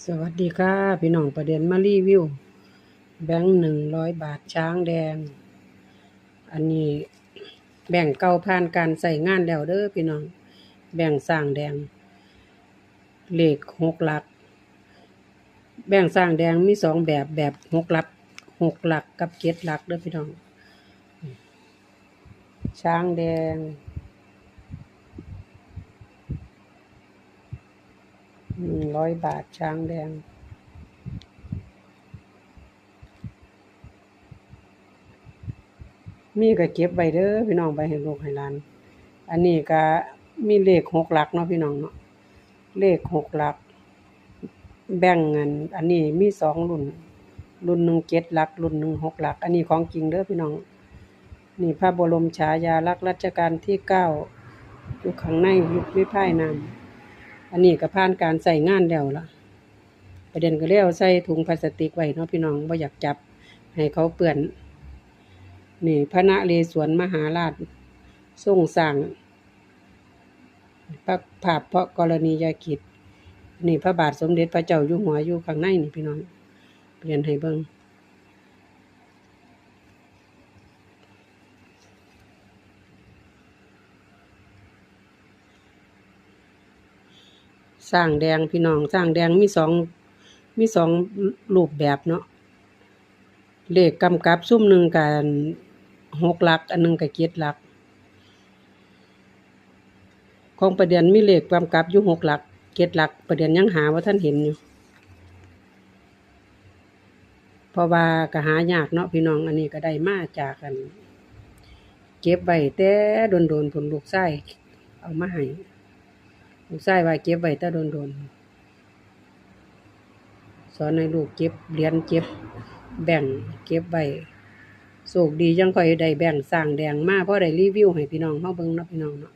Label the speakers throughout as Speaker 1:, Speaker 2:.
Speaker 1: สวัสดีค่ะพี่น้องประเด็นมารีวิว แบงค์หนึ่งร้อยบาทช้างแดง อันนี้แบ่งเก่าผ่านการใส่งานแล้วเด้อพี่น้อง แบ่งสร้างแดง เลขหกหลัก แบ่งสร้างแดงมีสองแบบแบบหกหลักหกหลักกับเจ็ดหลักเด้อพี่น้อง ช้างแดง หนึ่งร้อยบาทช้างแดง มีก็เก็บไว้เด้อพี่น้องไปให้ลูกให้หลาน อันนี้ก็มีเลขหกหลักเนาะพี่น้องเนาะ เลขหกหลัก แบ่งเงิน อันนี้มีสองรุ่น รุ่นหนึ่งเจ็ดหลัก รุ่นหนึ่งหกหลัก อันนี้ของจริงเด้อพี่น้อง นี่พระบรมฉายาลักษณ์รัชกาลที่เก้าอยู่ข้างในยุควิภายนาม อันนี้ก็ผ่านการใส่งานแล้วล่ะประเด็นก็เลยเอาใส่ถุงพลาสติกไว้เนาะพี่น้องบ่อยากจับให้เขาเปื้อน นี่พระนเรศวรมหาราชทรงสร้างพระภาพเพราะกรณียกิจ นี่พระบาทสมเด็จพระเจ้าอยู่หัวอยู่ข้างในนี่พี่น้องเรียนให้เบิ่ง สร้างแดงพี่น้องสร้างแดงมีสองมีสองรูปแบบเนาะเลขกำกับซุ่มหนึ่งกันหกหลัก อันหนึ่งกับเจ็ดหลัก ของประเด็นมีเลขกำกับอยู่หกหลักเจ็ดหลัก ประเด็นยังหาว่าท่านเห็นอยู่เพราะว่าก็หายากเนาะพี่น้องอันนี้ก็ได้มาจากกัน เก็บไว้แต่โดนๆผลลูกไส้เอามาให้ ลูกชายว่าเก็บไว้แต่โดนๆสอนให้ลูกเก็บเหรียญเก็บแบ่งเก็บไว้โชคดียังค่อยได้แบ่งสร้างแดงมาเพราะได้รีวิวให้พี่น้องเฮาเบิ่งเนาะพี่น้องเนาะ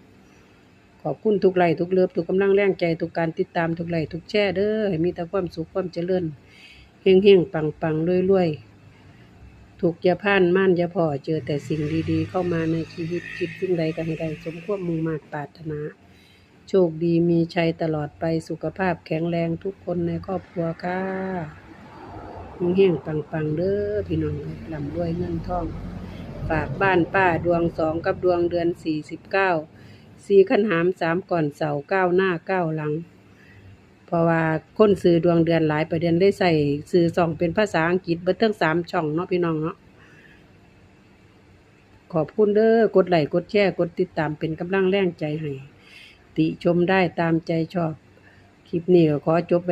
Speaker 1: ขอบคุณทุกไลค์ทุกเลิฟทุกกำลังแรงใจทุกการติดตามทุกไลค์ทุกแชร์เด้อให้มีแต่ความสุขความเจริญเฮงๆปังๆรวยๆถูกยาพ่านม่านยาพอเจอแต่สิ่งดีๆ เข้ามาในชีวิตคิดสิ่งใดก็ให้ได้สมความมุ่งมา่ปรารถนา โชคดีมีชัยตลอดไปสุขภาพแข็งแรงทุกคนในครอบครัวค่ะเฮงๆปังๆเด้อพี่น้องลำรวยเงินทอง ฝากบ้านป้าดวงสองกับดวงเดือนสี่สิบเก้าสี่ขันหามสามก่อนเสาเก้าหน้าเก้าหลัง เพราะว่าคนซื้อดวงเดือนหลายประเด็นได้ใส่ซื้อสองเป็นภาษาอังกฤษเบิดทั้งสามช่องเนาะพี่น้องเนาะขอบคุณเด้อกดไลค์กดแชร์กดติดตามเป็นกำลังแรงใจให้ ติชมได้ตามใจชอบ คลิปนี้ก็ขอจบไป